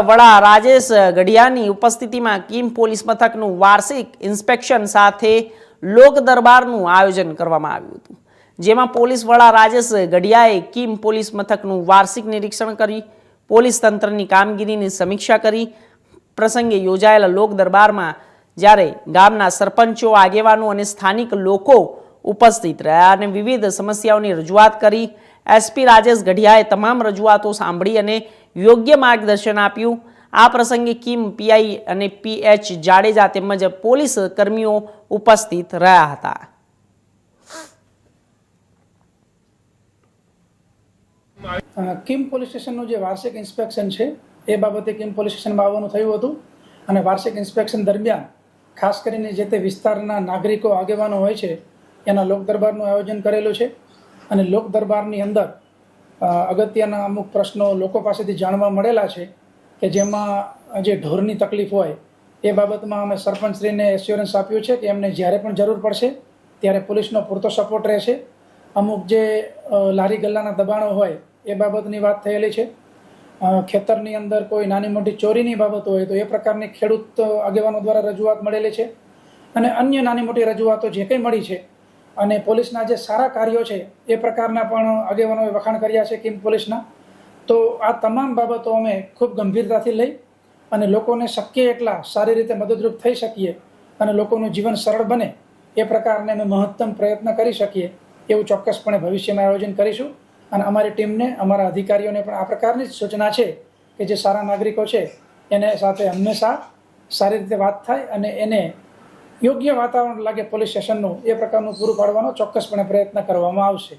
વડા રાજેશ ગઢિયાની ઉપસ્થિતિમાં કીમ પોલીસ મથકનું વાર્ષિક ઇન્સ્પેક્શન સાથે લોક દરબારનું આયોજન કરવામાં આવ્યું હતું. જેમાં પોલીસ વડા રાજેશ ગઢિયાએ કીમ પોલીસ મથકનું વાર્ષિક નિરીક્ષણ કરી, પોલીસ તંત્રની કામગીરીની સમીક્ષા કરી. પ્રસંગે યોજાયેલા લોક દરબારમાં જ્યારે ગામના સરપંચો, આગેવાનો અને સ્થાનિક લોકો ઉપસ્થિત રહ્યા અને વિવિધ સમસ્યાઓની રજૂઆત કરી, એસપી રાજેશ ગઢિયાએ તમામ રજૂઆતો સાંભળી અને યોગ્ય માર્ગદર્શન આપ્યું. આ પ્રસંગે કિમ, પીઆઈ અને પીએચ જાડેજા તેમજ પોલીસ કર્મીઓ ઉપસ્થિત રહ્યા હતા. કિમ પોલીસ સ્ટેશનનું જે વાર્ષિક ઇન્સ્પેક્શન છે, એ બાબતે કિમ પોલીસ સ્ટેશનમાં આવવાનું થયું હતું. અને વાર્ષિક ઇન્સ્પેક્શન દરમિયાન, ખાસ કરીને જે તે વિસ્તારના નાગરિકો આગેવાનો હોય છે, એના લોક દરબારનું આયોજન કરેલું છે. અને લોક દરબારની અંદર અગત્યના અમુક પ્રશ્નો લોકો પાસેથી જાણવા મળેલા છે કે જેમાં જે ઢોરની તકલીફ હોય એ બાબતમાં અમે સરપંચશ્રીને એશ્યોરન્સ આપ્યું છે કે એમને જ્યારે પણ જરૂર પડશે ત્યારે પોલીસનો પૂરતો સપોર્ટ રહેશે. અમુક જે લારી ગલ્લાના દબાણો હોય એ બાબતની વાત થયેલી છે. ખેતરની અંદર કોઈ નાની મોટી ચોરીની બાબત હોય તો એ પ્રકારની ખેડૂત આગેવાનો દ્વારા રજૂઆત મળેલી છે. અને અન્ય નાની મોટી રજૂઆતો જે કંઈ મળી છે અને પોલીસના જે સારા કાર્યો છે, એ પ્રકારના પણ આગેવાનોએ વખાણ કર્યા છે કિમ પોલીસના. તો આ તમામ બાબતો અમે ખૂબ ગંભીરતાથી લઈ અને લોકોને શક્ય એટલા સારી રીતે મદદરૂપ થઈ શકીએ અને લોકોનું જીવન સરળ બને, એ પ્રકારને અમે મહત્તમ પ્રયત્ન કરી શકીએ, એવું ચોક્કસપણે ભવિષ્યમાં આયોજન કરીશું. અને અમારી ટીમને, અમારા અધિકારીઓને પણ આ પ્રકારની જ સૂચના છે કે જે સારા નાગરિકો છે, એને સાથે હંમેશા સારી રીતે વાત થાય અને એને યોગ્ય વાતાવરણ લાગે પોલીસ સ્ટેશનનું એ પ્રકારનું પૂરું પાડવાનો ચોક્કસપણે પ્રયત્ન કરવામાં આવશે.